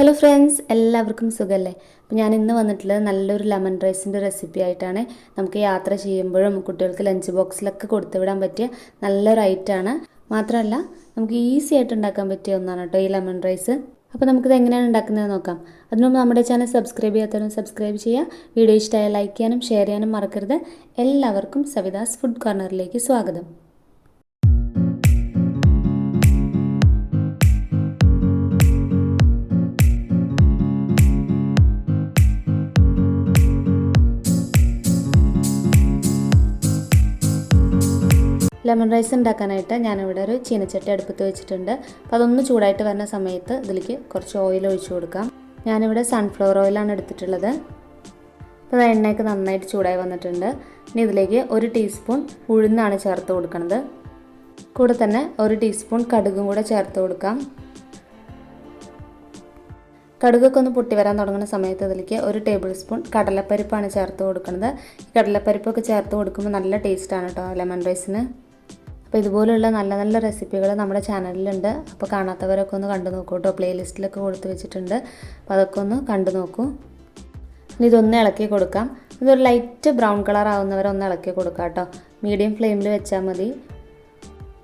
Hello friends എല്ലാവർക്കും സുഖമല്ലേ അപ്പോൾ ഞാൻ ഇന്ന് വന്നിട്ടുള്ളത് നല്ലൊരു ലെമൺ റൈസിന്റെ റെസിപ്പി ആയിട്ടാണ്. നമുക്ക് യാത്ര ചെയ്യുമ്പോഴും കുട്ടികൾക്ക് ലഞ്ച് ബോക്സിലൊക്കെ കൊടുത്തുവിടാൻ പറ്റിയ നല്ലൊരു ഐറ്റമാണ് മാത്രമല്ല നമുക്ക് ഈസി ആയിട്ട് ഉണ്ടാക്കാൻ പറ്റിയ ഒന്നാണ് കേട്ടോ ഈ ലെമൺ റൈസ് അപ്പോൾ നമുക്കിത് എങ്ങനെയാണ് ഉണ്ടാക്കുന്നത് നോക്കാം. അതിനു മുമ്പ് നമ്മുടെ ചാനൽ സബ്സ്ക്രൈബ് ചെയ്യാത്തവരും സബ്സ്ക്രൈബ് ചെയ്യുക. വീഡിയോ ഇഷ്ടമായ ലൈക്ക് ചെയ്യാനും ഷെയർ ചെയ്യാനും മറക്കരുത്. എല്ലാവർക്കും സവിതാസ് ഫുഡ് കോർണറിലേക്ക് സ്വാഗതം. ലെമൺ റൈസ് ഉണ്ടാക്കാനായിട്ട് ഞാനിവിടെ ഒരു ചീനച്ചട്ടി അടുപ്പത്ത് വെച്ചിട്ടുണ്ട്. അപ്പോൾ അതൊന്ന് ചൂടായിട്ട് വരുന്ന സമയത്ത് ഇതിലേക്ക് കുറച്ച് ഓയിൽ ഒഴിച്ചു കൊടുക്കാം. ഞാനിവിടെ സൺഫ്ലവർ ഓയിലാണ് എടുത്തിട്ടുള്ളത്. അപ്പോൾ എണ്ണയൊക്കെ നന്നായിട്ട് ചൂടായി വന്നിട്ടുണ്ട്. ഇനി ഇതിലേക്ക് ഒരു ടീസ്പൂൺ ഉഴുന്നാണ് ചേർത്ത് കൊടുക്കുന്നത് കൂടെ തന്നെ ഒരു ടീസ്പൂൺ കടുകും കൂടെ ചേർത്ത് കൊടുക്കാം. കടുകൊക്കെ ഒന്ന് പൊട്ടി വരാൻ തുടങ്ങുന്ന സമയത്ത് ഇതിലേക്ക് ഒരു ടേബിൾ സ്പൂൺ കടലപ്പരിപ്പാണ് ചേർത്ത് കൊടുക്കുന്നത് ഈ കടലപ്പരിപ്പൊക്കെ ചേർത്ത് കൊടുക്കുമ്പോൾ നല്ല ടേസ്റ്റാണ് കേട്ടോ ലെമൺ റൈസിന് അപ്പോൾ ഇതുപോലുള്ള നല്ല നല്ല റെസിപ്പികൾ നമ്മുടെ ചാനലിലുണ്ട്. അപ്പോൾ കാണാത്തവരൊക്കെ ഒന്ന് കണ്ടു നോക്കൂ കേട്ടോ പ്ലേലിസ്റ്റിലൊക്കെ കൊടുത്തു വെച്ചിട്ടുണ്ട്. അപ്പോൾ അതൊക്കെ ഒന്ന് കണ്ടു നോക്കൂ. ഇനി ഇതൊന്ന് ഇളക്കി കൊടുക്കാം. ഇതൊരു ലൈറ്റ് ബ്രൗൺ കളർ ആവുന്നവരെ ഒന്ന് ഇളക്കി കൊടുക്കാം കേട്ടോ. മീഡിയം ഫ്ലെയിമിൽ വെച്ചാൽ മതി.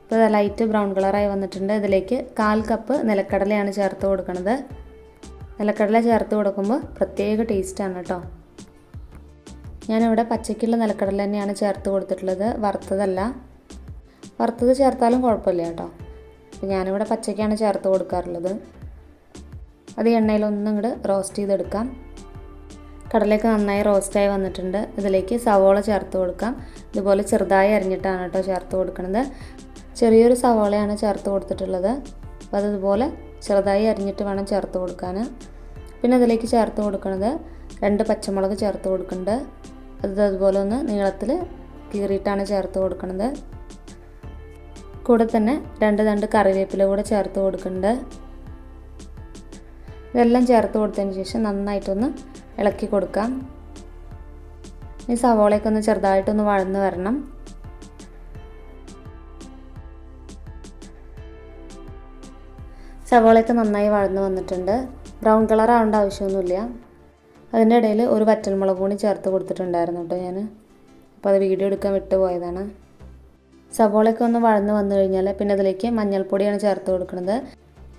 ഇപ്പോൾ ലൈറ്റ് ബ്രൗൺ കളറായി വന്നിട്ടുണ്ട്. ഇതിലേക്ക് കാൽ കപ്പ് നിലക്കടലയാണ് ചേർത്ത് കൊടുക്കുന്നത് നിലക്കടല ചേർത്ത് കൊടുക്കുമ്പോൾ പ്രത്യേക ടേസ്റ്റാണ് കേട്ടോ. ഞാനിവിടെ പച്ചയ്ക്കുള്ള നിലക്കടല തന്നെയാണ് ചേർത്ത് കൊടുത്തിട്ടുള്ളത്. വറുത്തതല്ല. വറുത്തത് ചേർത്താലും കുഴപ്പമില്ല കേട്ടോ. അപ്പോൾ ഞാനിവിടെ പച്ചയ്ക്കാണ് ചേർത്ത് കൊടുക്കാറുള്ളത്. അത് എണ്ണയിലൊന്നും ഇങ്ങോട്ട് റോസ്റ്റ് ചെയ്തെടുക്കാം. കടലയൊക്കെ നന്നായി റോസ്റ്റായി വന്നിട്ടുണ്ട്. ഇതിലേക്ക് സവോള ചേർത്ത് കൊടുക്കാം. ഇതുപോലെ ചെറുതായി അരിഞ്ഞിട്ടാണ് കേട്ടോ ചേർത്ത് കൊടുക്കുന്നത് ചെറിയൊരു സവോളയാണ് ചേർത്ത് കൊടുത്തിട്ടുള്ളത്. അപ്പോൾ അതിതുപോലെ ചെറുതായി അരിഞ്ഞിട്ട് വേണം ചേർത്ത് കൊടുക്കാൻ. പിന്നെ അതിലേക്ക് ചേർത്ത് കൊടുക്കുന്നത് രണ്ട് പച്ചമുളക് ചേർത്ത് കൊടുക്കുന്നുണ്ട് അത് അതുപോലെ ഒന്ന് നീളത്തിൽ കീറിയിട്ടാണ് ചേർത്ത് കൊടുക്കുന്നത് കൂടെ തന്നെ രണ്ട് രണ്ട് കറിവേപ്പില കൂടെ ചേർത്ത് കൊടുക്കുന്നുണ്ട്. ഇതെല്ലാം ചേർത്ത് കൊടുത്തതിന് ശേഷം നന്നായിട്ടൊന്ന് ഇളക്കി കൊടുക്കാം. ഈ സവോളയൊക്കെ ഒന്ന് ചെറുതായിട്ടൊന്ന് വഴന്ന് വരണം. സവോളയൊക്കെ നന്നായി വഴന്ന് വന്നിട്ടുണ്ട്. ബ്രൗൺ കളർ ആവേണ്ട ആവശ്യമൊന്നുമില്ല. അതിന്റെ ഇടയിൽ ഒരു വറ്റൽമുളക് കൂടി ചേർത്ത് കൊടുത്തിട്ടുണ്ടായിരുന്നു കേട്ടോ ഞാൻ അപ്പോൾ അത് വീഡിയോ എടുക്കാൻ വിട്ടുപോയതാണ്. സവോളയൊക്കെ ഒന്ന് വഴന്ന് വന്നു കഴിഞ്ഞാൽ പിന്നെ അതിലേക്ക് മഞ്ഞൾപ്പൊടിയാണ് ചേർത്ത് കൊടുക്കുന്നത്.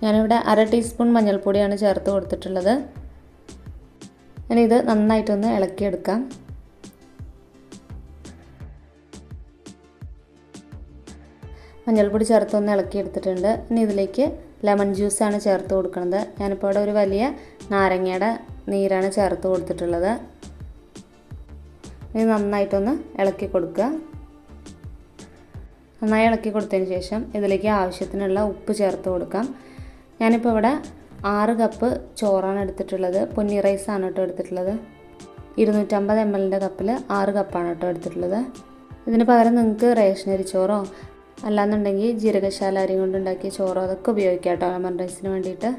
ഞാനിവിടെ അര ടീസ്പൂൺ മഞ്ഞൾപ്പൊടിയാണ് ചേർത്ത് കൊടുത്തിട്ടുള്ളത്. ഇനി ഇത് നന്നായിട്ടൊന്ന് ഇളക്കിയെടുക്കാം. മഞ്ഞൾപ്പൊടി ചേർത്തൊന്ന് ഇളക്കിയെടുത്തിട്ടുണ്ട്. ഇനി ഇതിലേക്ക് ലെമൺ ജ്യൂസാണ് ചേർത്ത് കൊടുക്കുന്നത്. ഞാനിപ്പോൾ ഇവിടെ ഒരു വലിയ നാരങ്ങയുടെ നീരാണ് ചേർത്ത് കൊടുത്തിട്ടുള്ളത്. ഇനി നന്നായിട്ടൊന്ന് ഇളക്കി കൊടുക്കുക. നന്നായി ഇളക്കി കൊടുത്തതിന് ശേഷം ഇതിലേക്ക് ആവശ്യത്തിനുള്ള ഉപ്പ് ചേർത്ത് കൊടുക്കാം. ഞാനിപ്പോൾ ഇവിടെ ആറ് കപ്പ് ചോറാണ് എടുത്തിട്ടുള്ളത്. പൊന്നി റൈസാണ് കേട്ടോ എടുത്തിട്ടുള്ളത്. ഇരുന്നൂറ്റമ്പത് എം എല്ലിന്റെ കപ്പിൽ ആറ് കപ്പാണ് കേട്ടോ എടുത്തിട്ടുള്ളത്. ഇതിന് പകരം നിങ്ങൾക്ക് റേഷനരി ചോറോ അല്ലാന്നുണ്ടെങ്കിൽ ജീരകശാല അരി കൊണ്ടുണ്ടാക്കിയ ചോറോ അതൊക്കെ ഉപയോഗിക്കാം കേട്ടോ ലെമൺ റൈസിന് വേണ്ടിയിട്ട്.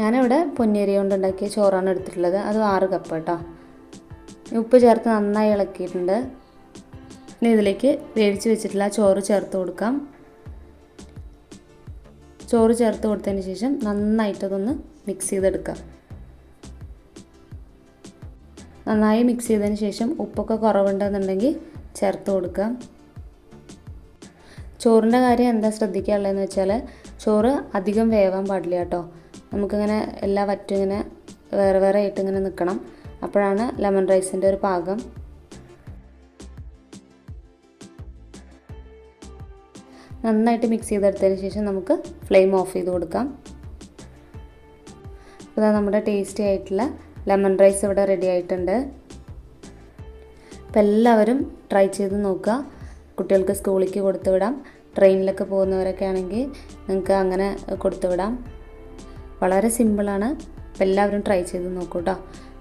ഞാനിവിടെ പൊന്നിയരി കൊണ്ടുണ്ടാക്കിയ ചോറാണ് എടുത്തിട്ടുള്ളത്. അത് ആറ് കപ്പ് കേട്ടോ. ഉപ്പ് ചേർത്ത് നന്നായി ഇളക്കിയിട്ടുണ്ട്. ഇനി ഇതിലേക്ക് വേവിച്ച് വെച്ചിട്ടുള്ള ചോറ് ചേർത്ത് കൊടുക്കാം. ചോറ് ചേർത്ത് കൊടുത്തതിന് ശേഷം നന്നായിട്ടതൊന്ന് മിക്സ് ചെയ്തെടുക്കാം നന്നായി മിക്സ് ചെയ്തതിന് ശേഷം ഉപ്പൊക്കെ കുറവുണ്ടെന്നുണ്ടെങ്കിൽ ചേർത്ത് കൊടുക്കാം ചോറിന്റെ കാര്യം എന്താ ശ്രദ്ധിക്കാനുള്ളതെന്ന് വെച്ചാൽ ചോറ് അധികം വേവാൻ പാടില്ല കേട്ടോ. നമുക്കിങ്ങനെ എല്ലാ വറ്റും ഇങ്ങനെ വേറെ വേറെ ആയിട്ട് ഇങ്ങനെ നിൽക്കണം. അപ്പോഴാണ് ലെമൺ റൈസിന്റെ ഒരു പാകം. നന്നായിട്ട് മിക്സ് ചെയ്തെടുത്തതിന് ശേഷം നമുക്ക് ഫ്ലെയിം ഓഫ് ചെയ്ത് കൊടുക്കാം. അപ്പോൾ നമ്മുടെ ടേസ്റ്റി ആയിട്ടുള്ള ലെമൺ റൈസ് ഇവിടെ റെഡി ആയിട്ടുണ്ട്. അപ്പോൾ എല്ലാവരും ട്രൈ ചെയ്ത് നോക്കുക. കുട്ടികൾക്ക് സ്കൂളിലേക്ക് കൊടുത്തു വിടാം. ട്രെയിനിലൊക്കെ പോകുന്നവരൊക്കെ ആണെങ്കിൽ നിങ്ങൾക്ക് അങ്ങനെ കൊടുത്തു വിടാം. വളരെ സിമ്പിളാണ് അപ്പോൾ എല്ലാവരും ട്രൈ ചെയ്ത് നോക്കൂ കേട്ടോ